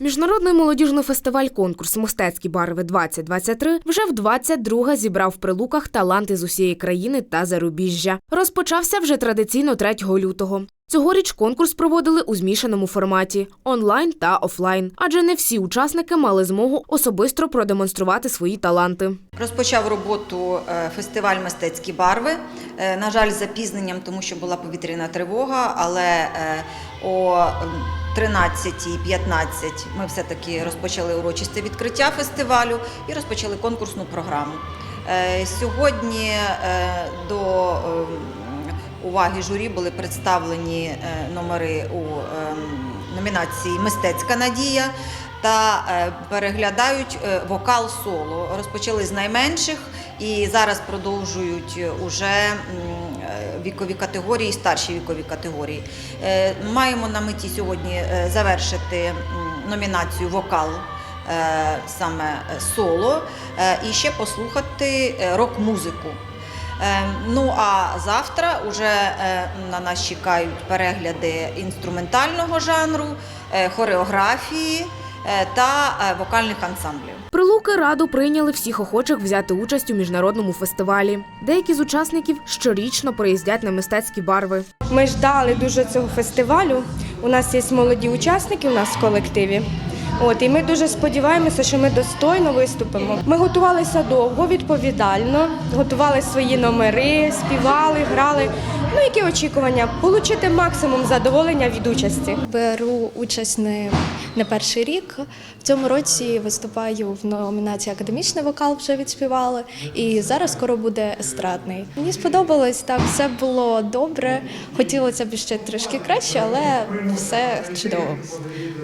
Міжнародний молодіжний фестиваль конкурс Мистецькі барви 2023 вже в 22 зібрав в прилуках таланти з усієї країни та зарубіжжя. Розпочався вже традиційно 3 лютого. Цьогоріч конкурс проводили у змішаному форматі онлайн та офлайн, адже не всі учасники мали змогу особисто продемонструвати свої таланти. Розпочав роботу е, фестиваль Мистецькі барви. Е, На жаль, запізненням, тому що була повітряна тривога, але е, о 13.15 ми все-таки розпочали урочисте відкриття фестивалю і розпочали конкурсну програму. Е, Сьогодні е, до ем, уваги журі були представлені е, номери у ем, номінації Мистецька надія та переглядають вокал соло. Розпочали з найменших і зараз продовжують уже вікові категорії, старші вікові категорії. Е, Маємо на меті сьогодні е, завершити номінацію вокал. е, Саме е, соло, е, і ще послухати е, рок-музику. Е, Ну а завтра вже е, на нас чекають перегляди інструментального жанру, е, хореографії е, та е, вокальних ансамблів. Прилуки раду прийняли всіх охочих взяти участь у міжнародному фестивалі. Деякі з учасників щорічно приїздять на мистецькі барви. Ми ждали дуже цього фестивалю. У нас є молоді учасники у нас в колективі. От і ми дуже сподіваємося, що ми достойно виступимо. Ми готувалися довго, відповідально, готували свої номери, співали, грали. Ну які очікування? Получити максимум задоволення від участі. Беру участь не, не перший рік. В цьому році виступаю в номінації Академічний вокал вже відспівали, і зараз скоро буде естрадний. Мені сподобалось так, все було добре. Хотілося б ще трішки краще, але все чудово.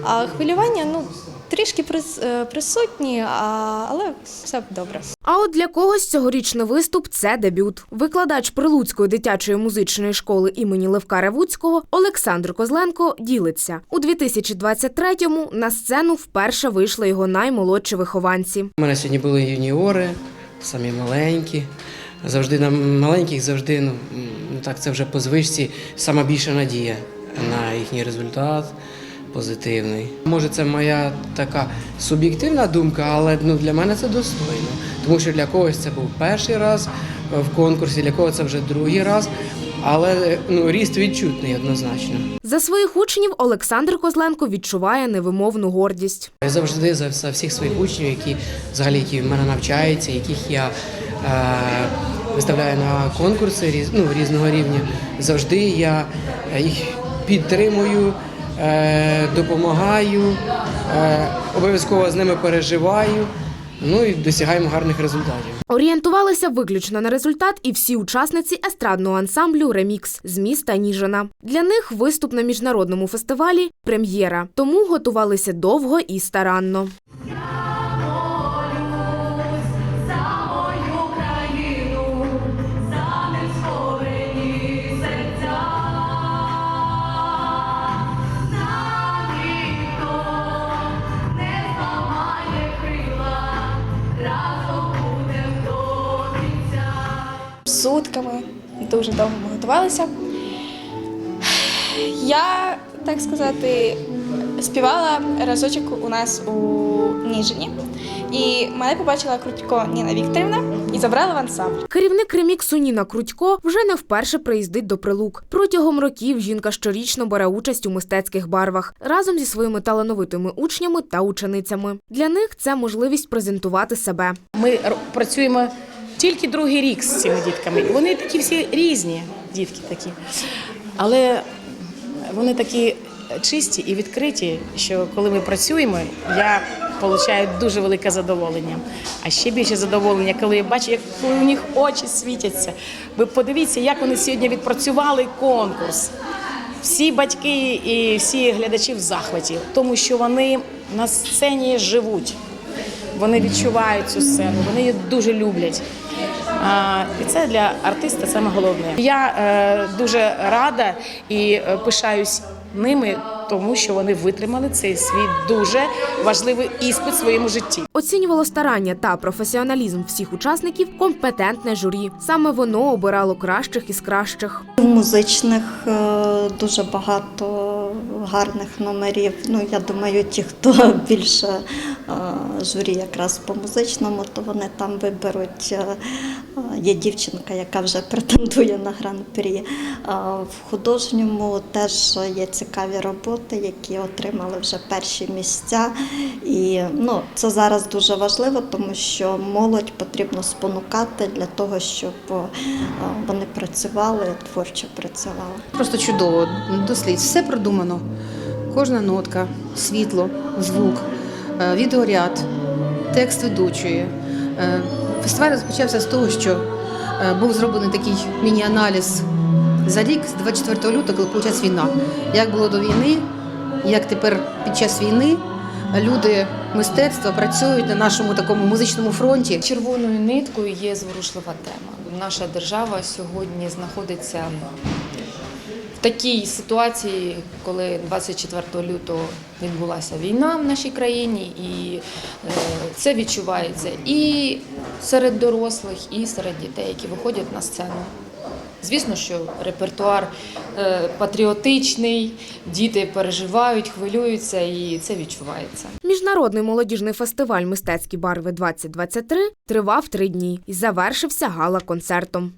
А хвилювання ну трішки прис- е, присутні, а, але все добре. А от для когось цьогорічний виступ це дебют. Викладач Прилуцької дитячої музичної школи імені Левка Ревуцького Олександр Козленко ділиться у 2023-му на сцену вперше вийшли його наймолодші вихованці. У мене сьогодні були юніори, самі маленькі. Завжди на маленьких, завжди, ну так це вже по звичці, сама більша надія на їхній результат позитивний. Може, це моя така суб'єктивна думка, але ну, для мене це достойно. Тому що для когось це був перший раз в конкурсі, для когось це вже другий раз. Але ну, ріст відчутний однозначно. За своїх учнів Олександр Козленко відчуває невимовну гордість. Я завжди за, за всіх своїх учнів, які взагалі які в мене навчаються, яких я е, виставляю на конкурси різ, ну, різного рівня. Завжди я е, їх підтримую, е, допомагаю, е, обов'язково з ними переживаю. Ну і досягаємо гарних результатів. Орієнтувалися виключно на результат і всі учасниці естрадного ансамблю Ремікс з міста Ніжина. Для них виступ на міжнародному фестивалі прем'єра, тому готувалися довго і старанно. Сутками, дуже довго ми готувалися. Я, так сказати, співала разочок у нас у Ніжині. І мене побачила Крутько Ніна Вікторівна і забрала в ансамбль. Керівник реміксу Ніна Крутько вже не вперше приїздить до прилук. Протягом років жінка щорічно бере участь у мистецьких барвах разом зі своїми талановитими учнями та ученицями. Для них це можливість презентувати себе. Ми працюємо тільки другий рік з цими дітками. Вони такі всі різні, дітки такі. Але вони такі чисті і відкриті, що коли ми працюємо, я отримую дуже велике задоволення. А ще більше задоволення, коли я бачу, як у них очі світяться. Ви подивіться, як вони сьогодні відпрацювали конкурс. Всі батьки і всі глядачі в захваті, тому що вони на сцені живуть. Вони відчувають цю сцену, вони її дуже люблять. І це для артиста саме головне. Я е, дуже рада і е, пишаюсь ними, тому що вони витримали цей свій дуже важливий іспит в своєму житті. Оцінювало старання та професіоналізм всіх учасників компетентне журі. Саме воно обирало кращих із кращих. Музичних е, дуже багато гарних номерів. Ну, я думаю, ті, хто більше журі якраз по музичному, то вони там виберуть. Є дівчинка, яка вже претендує на гран-прі. В художньому теж є цікаві роботи, які отримали вже перші місця. І ну, це зараз дуже важливо, тому що молодь потрібно спонукати для того, щоб вони працювали, творчо працювали. Просто чудово. Дослід все продумано. Кожна нотка, світло, звук, е, відеоряд, текст ведучої. Е, Фестиваль розпочався з того, що е, був зроблений такий міні-аналіз за рік з 24 лютого, коли почалась війна. Як було до війни, як тепер під час війни люди мистецтва працюють на нашому такому музичному фронті. Червоною ниткою є зворушлива тема. Наша держава сьогодні знаходиться такій ситуації, коли 24 лютого відбулася війна в нашій країні, і е, це відчувається і серед дорослих, і серед дітей, які виходять на сцену. Звісно, що репертуар е, патріотичний, діти переживають, хвилюються, і це відчувається. Міжнародний молодіжний фестиваль Мистецькі барви 2023 тривав три дні і завершився гала-концертом.